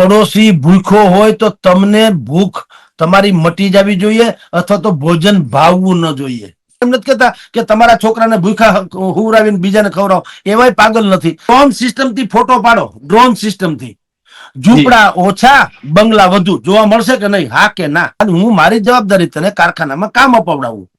પડોશી ભૂખો હોય તો તમને ભૂખ તમારી મટી જવી જોઈએ અથવા તો ભોજન ભાવવું ન જોઈએ. એમ નથી કહેતા કે તમારા છોકરાને ભૂખા હુવરાવીને બીજાને ખવડાવો. એવાય પાગલ નથી. ડ્રોન સિસ્ટમથી ફોટો પાડો. ડ્રોન સિસ્ટમથી ઝૂંપડા ઓછા, બંગલા વધુ. જોવા મળશે કે નહીં? હા કે ના? હું મારી જવાબદારી તને કારખાનામાં કામ અપાવડાવું.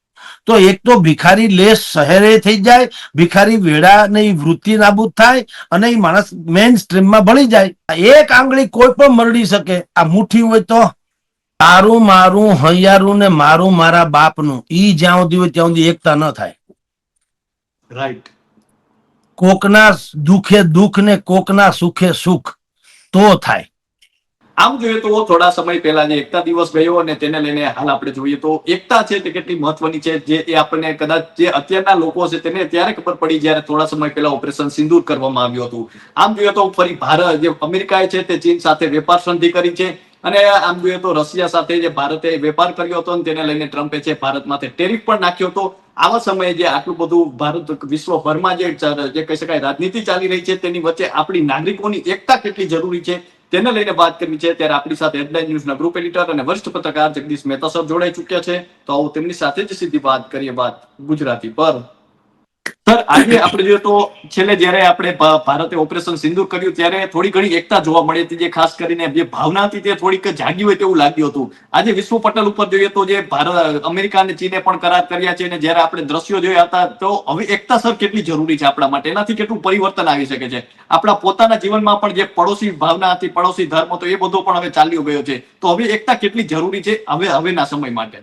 તો એક તો ભિખારી લેસ શહેરે થઈ જાય ભિખારી વેડા એ વૃત્તિ નાબૂદ થાય અને એ માણસ મેઇન સ્ટ્રીમમાં ભળી જાય. એક આંગળી કોઈ પણ મરડી શકે. આ મુઠ્ઠી હોય તો તારું મારું હૈયારું ને મારું મારા બાપનું. ઈ જ્યાં સુધી હોય ત્યાં સુધી એકતા ન થાય. રાઈટ કોકના દુખે દુઃખ ને કોકના સુખે સુખ. તો થાય. આમ જોઈએ તો થોડા સમય પહેલા જે એકતા દિવસ ગયો અને તેને લઈને હાલ આપણે જોઈએ તો એકતા છે તે કેટલી મહત્વની છે જે એ આપણને કદાચ જે અત્યારના લોકો છે તેને ત્યારે ખબર પડી જ્યારે થોડા સમય પહેલા ઓપરેશન સિંદૂર કરવામાં આવ્યું હતું. આમ જોઈએ તો ફરી ભારત જે અમેરિકાએ છે તે ચીન સાથે વેપાર સંધિ કરી છે અને આમ જોઈએ તો રશિયા સાથે જે ભારતે વેપાર કર્યો હતો અને તેને લઈને ટ્રમ્પે છે ભારતમાંથી ટેરિફ પણ નાખ્યો હતો. આવા સમયે જે આટલું બધું ભારત વિશ્વભરમાં જે કહી શકાય રાજનીતિ ચાલી રહી છે તેની વચ્ચે આપણી નાગરિકોની એકતા કેટલી જરૂરી છે તેને લઈને વાત કરવી છે. ત્યારે આપણી સાથે હેડલાઇન ન્યૂઝના ગ્રુપ એડિટર અને વરિષ્ઠ પત્રકાર જગદીશ મહેતા સર જોડાઈ ચુક્યા છે. તો આવો તેમની સાથે જ સીધી વાત કરીએ વાત ગુજરાતી પર. સર, આજે આપણે જોઈએ તો છેલ્લે જ્યારે આપણે ભારતે ઓપરેશન સિંદૂર કર્યું ત્યારે થોડી ઘણી એકતા જોવા મળી હતી, જે ખાસ કરીને જે ભાવના હતી તે થોડીક જાગી હોય તેવું લાગ્યું હતું. આજે વિશ્વ પટલ ઉપર જોઈએ તો જે ભારત, અમેરિકા અને ચીને પણ કરાર કર્યા છે અને જ્યારે આપણે દ્રશ્યો જોયા હતા, તો હવે એકતા સર કેટલી જરૂરી છે આપણા માટે? એનાથી કેટલું પરિવર્તન આવી શકે છે? આપણા પોતાના જીવનમાં પણ જે પડોશી ભાવના હતી, પડોશી ધર્મ હતો એ બધો પણ હવે ચાલ્યો ગયો છે. તો હવે એકતા કેટલી જરૂરી છે? હવે, હવેના સમય માટે.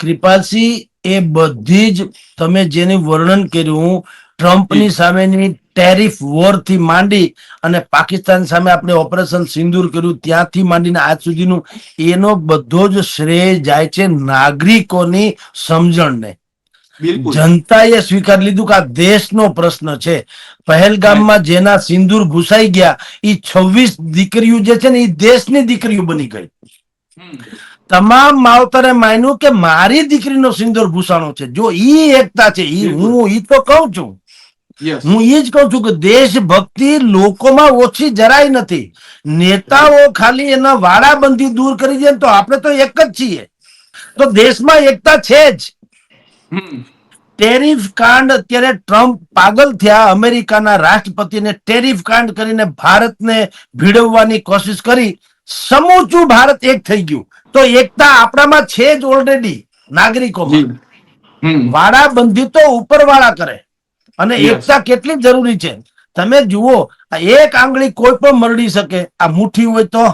કૃપાલસિંહ એ બધી જ તમે જેની વર્ણન કર્યું ટ્રમ્પની સામેની ટેરિફ વોરથી માંડી અને પાકિસ્તાન સામે આપણે ઓપરેશન સિંદૂર કર્યું ત્યાંથી માંડીને આજ સુધીનું એનો બધો જ શ્રેય જાય છે નાગરિકોની સમજણને. જનતાએ સ્વીકાર લીધું કે આ દેશનો પ્રશ્ન છે. પહેલગામમાં જેના સિંદૂર ઘુસાઈ ગયા એ છવ્વીસ દીકરીઓ જે છે ને એ દેશની દીકરીઓ બની ગઈ. તમામ માવતરે માન્યું કે મારી દીકરીનો સિંદૂર ભૂષાણો છે. જો ઈ એકતા છે ઈ હું ઈ તો કહું છું. હું એ જ કહું છું કે દેશભક્તિ લોકોમાં ઓછી જરાય નથી. નેતાઓ ખાલી એના વાળાબંધી દૂર કરી દે તો આપણે તો એક જ છીએ. તો દેશમાં એકતા છે જ. ટેરિફ કાંડ અત્યારે ટ્રમ્પ પાગલ થયા અમેરિકાના રાષ્ટ્રપતિને ટેરિફ કાંડ કરીને ભારતને ભીડવવાની કોશિશ કરી. સમૂચું ભારત એક થઈ ગયું. તો એકતા આપણામાં છે જ ઓલરેડી નાગરિકોમાં. વાળા બંધી તો ઉપર વાળા કરે. અને એકતા કેટલી જરૂરી છે? તમે જુઓ એક આંગળી કોઈ પણ મરડી શકે. આ મુઠ્ઠી હોય તો.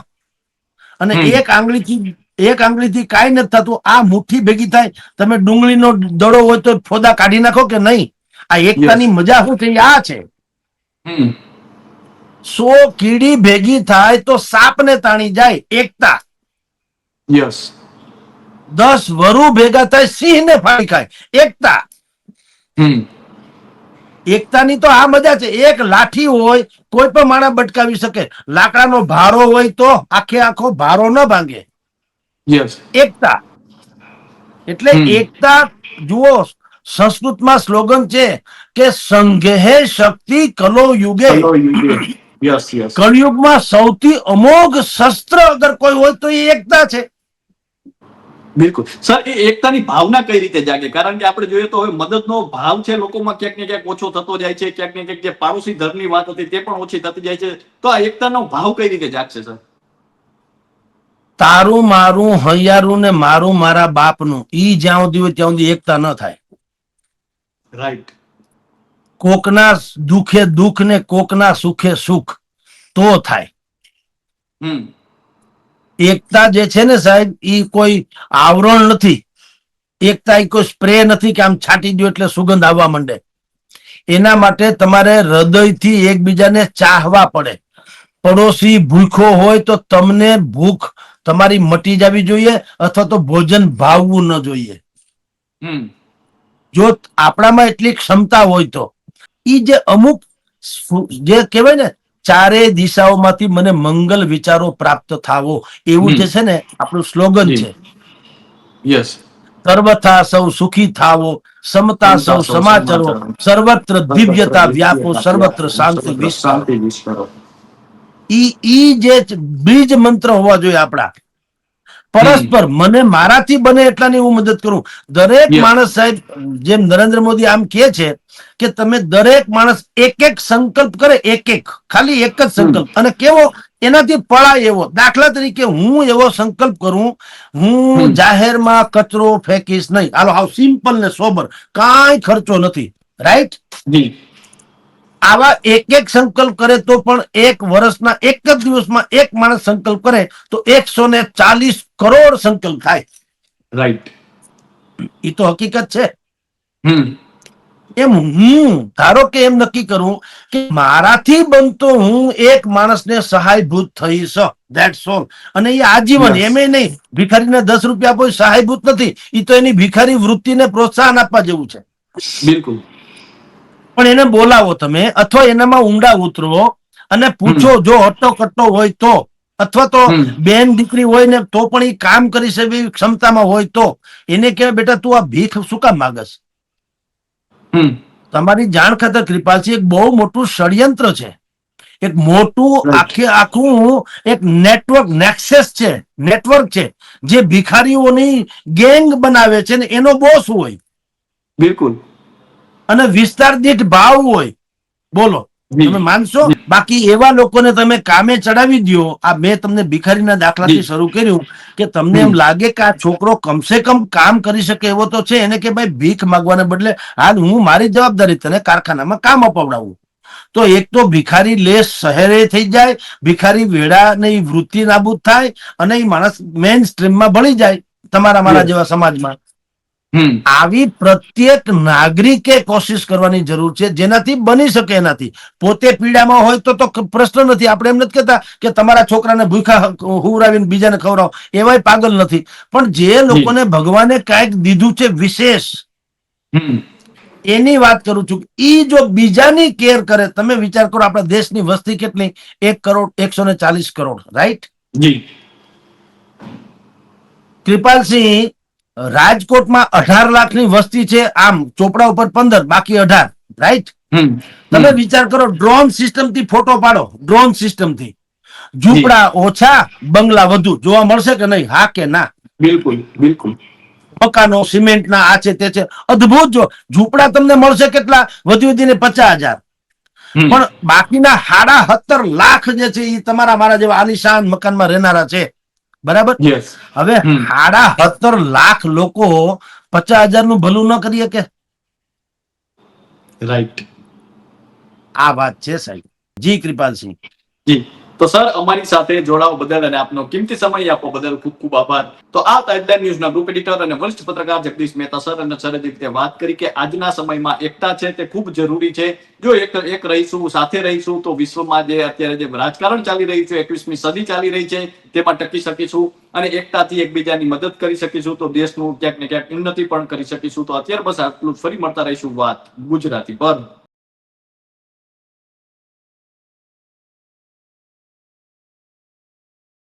અને. એક આંગળીથી એક આંગળીથી કાંઈ નથી થતું. આ મુઠ્ઠી ભેગી થાય. તમે ડુંગળીનો દડો હોય તો ફોદા કાઢી નાખો કે નહીં? આ એકતાની મજા શું છે આ છે. હમ. સો કીડી ભેગી થાય તો સાપને તાણી જાય એકતા. યસ દસ વરુ ભેગા થાય સિંહને ફાડી ખાય. એકતા. એકતાની તો આ મજા છે. એક લાઠી હોય કોઈ પણ માણસ બટકાવી શકે. લાકડાનો ભારો હોય તો આખે આખો ભારો ન ભાંગે. એકતા. એટલે એકતા જુઓ સંસ્કૃતમાં સ્લોગન છે કે સંઘે શક્તિ કલો યુગે. Yes yes. કળયુગમાં સૌથી અમોઘ શસ્ત્ર અગર કોઈ હોય તો એ એકતા છે. બિલકુલ. સર એ એકતાની ભાવના કઈ રીતે જાગે? કારણ કે આપણે જોઈએ તો હવે મદદનો ભાવ છે લોકોમાં ક્યાંક ને ક્યાંક ઓછો થતો જાય છે ક્યાંક ને ક્યાંક જે પાડોશી ધર્મની વાત હતી તે પણ ઓછી થતી જાય છે. તો આ એકતાનો ભાવ કઈ રીતે જાગશે સર? તારું મારું હૈયારું ને મારું મારા બાપનું ઈ જ્યાં સુધી હોય ત્યાં સુધી એકતા ન થાય. રાઈટ કોકના દુખે દુઃખ ને કોકના સુખે સુખ તો થાય. હમ. એકતા જે છે ને સાહેબ એ કોઈ આવરણ નથી. એકતા એ કોઈ સ્પ્રે નથી કે આમ છાંટી દો એટલે સુગંધ આવવા માંડે. એના માટે તમારે હૃદયથી એકબીજાને ચાહવા પડે. પડોશી ભૂખો હોય તો તમને ભૂખ તમારી મટી જવી જોઈએ અથવા તો ભોજન ભાવવું ન જોઈએ. જો આપણામાં એટલી ક્ષમતા હોય તો. ઈ જે અમુક જે કહેવાય ને ચારે દિશાઓમાંથી મને મંગલ વિચારો પ્રાપ્ત થાવો એવું જે છે ને આપણું સ્લોગન છે. યસ. સર્વથા સૌ સુખી થાવો સમતા સૌ સમાચરો. સર્વત્ર દિવ્યતા વ્યાપો સર્વત્ર શાંતિ વિશ્વ ઈ ઈ જે બીજ મંત્ર હોવા જોઈએ આપણા. પરસ્પર મને મારાથી બને એટલાની હું મદદ કરું. દરેક માણસ સાહેબ જેમ નરેન્દ્ર મોદી આમ કે છે કે તમે દરેક માણસ એક એક સંકલ્પ કરે એક એક ખાલી એક જ સંકલ્પ. અને કેવો? એનાથી પળાય એવો. દાખલા તરીકે હું એવો સંકલ્પ કરું હું જાહેરમાં કચરો ફેંકીશ નહીં. હાલો હાવ સિમ્પલ ને સોબર. કાંઈ ખર્ચો નથી. રાઈટ જી. આવા એક એક સંકલ્પ કરે તો પણ એક વર્ષના એક જ દિવસમાં એક માણસ સંકલ્પ કરે તો એકસો ને ચાલીસ કરોડ સંકલ્પ થાય. રાઈટ એ તો હકીકત છે. એમ હું ધારો કે એમ નક્કી કરું કે મારાથી બનતો હું એક માણસને સહાયભૂત થઈશ. ધેટ્સ ઓલ અને એ આજીવન. એમે નહીં. ભિખારીને દસ રૂપિયા કોઈ સહાયભૂત નથી. એ તો એની ભિખારી વૃત્તિને પ્રોત્સાહન આપવા જેવું છે. બિલકુલ. પણ એને બોલાવો તમે અથવા એનામાં ઊંડા ઉતરો અને પૂછો જો હટ્ટો કટ્ટો હોય તો અથવા તો બેન દીકરી હોય ને તો પણ એ કામ કરી શકે એવી ક્ષમતામાં હોય તો એને કહેવાય બેટા તું આ ભીખ શું કામ માગસ? તમારી જાણ ખાતર કૃપાલસિંહ એક બહુ મોટું ષડયંત્ર છે. એક મોટું આખે આખું એક નેટવર્ક નેક્સેસ છે નેટવર્ક છે જે ભિખારીઓની ગેંગ બનાવે છે ને એનો બોસ હોય. બિલકુલ. અને વિસ્તાર દીઠ ભાવ હોય. બોલો. તમે માનશો? બાકી એવા લોકોને તમે કામે ચડાવી દ્યો. આ મેં તમને ભિખારીના દાખલાથી શરૂ કર્યું કે તમને એમ લાગે કે આ છોકરો કમસે કમ કામ કરી શકે એવો તો છે. એને કે ભાઈ ભીખ માંગવાને બદલે હાલ હું મારી જવાબદારી તને કારખાનામાં કામ અપાવડાવું. તો એક તો ભિખારી લેસ શહેરે થઈ જાય ભિખારી વેળાની વૃત્તિ નાબૂદ થાય અને એ માણસ મેઇન સ્ટ્રીમમાં ભળી જાય તમારા મારા જેવા સમાજમાં. આવી પ્રત્યેક નાગરિકે કોશિશ કરવાની જરૂર છે જેનાથી બની શકે એનાથી. પોતે પીડામાં હોય તો તો પ્રશ્ન નથી. આપણે એમ નથી કહેતા કે તમારા છોકરાને ભૂખા હુવરાવીને બીજાને ખવડાવો. એવાય પાગલ નથી. પણ જે લોકોને ભગવાને કાંઈક દીધું છે વિશેષ એની વાત કરું છું. ઈ જો બીજાની કેર કરે તમે વિચાર કરો આપણા દેશની વસ્તી કેટલી? એક કરોડ એકસો ને ચાલીસ કરોડ રાઈટ? કૃપાલસિંહ રાજકોટમાં અઢાર લાખની વસ્તી છે. આમ ચોપડા ઉપર પંદર બાકી અઢાર. રાઈટ તમે વિચાર કરો ડ્રોન સિસ્ટમથી ફોટો પાડો. ડ્રોન સિસ્ટમથી ઝૂંપડા ઓછા બંગલા વધુ. જોવા મળશે કે નહીં? હા કે ના? બિલકુલ બિલકુલ. મકાનો સિમેન્ટના આ છે તે છે. અદભુત જો ઝૂંપડા તમને મળશે કેટલા? વધુ વધીને પચાસ હજાર. પણ બાકીના હાડા સત્તર લાખ જે છે એ તમારા મારા જેવા આલિશાન મકાનમાં રહેનારા છે. બરાબર? હવે સાડા સત્તર લાખ લોકો પચાસ હજારનું ભલું ન કરી શકે રાઈટ આ વાત છે સાહેબ. જી કૃપાલસિંહ. જી. તો સર, અમારી સાથે જોડાવા બદલ અને આપનો કિંમતી સમય આપવા બદલ ખૂબ ખૂબ આભાર. તો આ હેડલાઇન ન્યૂઝના ગ્રુપ એડિટર અને વરિષ્ઠ પત્રકાર જગદીશ મહેતા સર અને સરે રીતે વાત કરી કે આજના સમયમાં એકતા છે તે ખૂબ જરૂરી છે. જો એક એક રહીશું, સાથે રહીશું, તો વિશ્વમાં જે અત્યારે જે રાજકારણ ચાલી રહ્યું છે, એકવીસમી સદી ચાલી રહી છે, તેમાં ટકી શકીશું અને એકતાથી એકબીજાની મદદ કરી શકીશું, તો દેશનું ક્યાંક ને ક્યાંક ઉન્નતિ પણ કરી શકીશું. તો અત્યારે બસ આટલું ફરી મળતા રહીશું વાત ગુજરાતી પર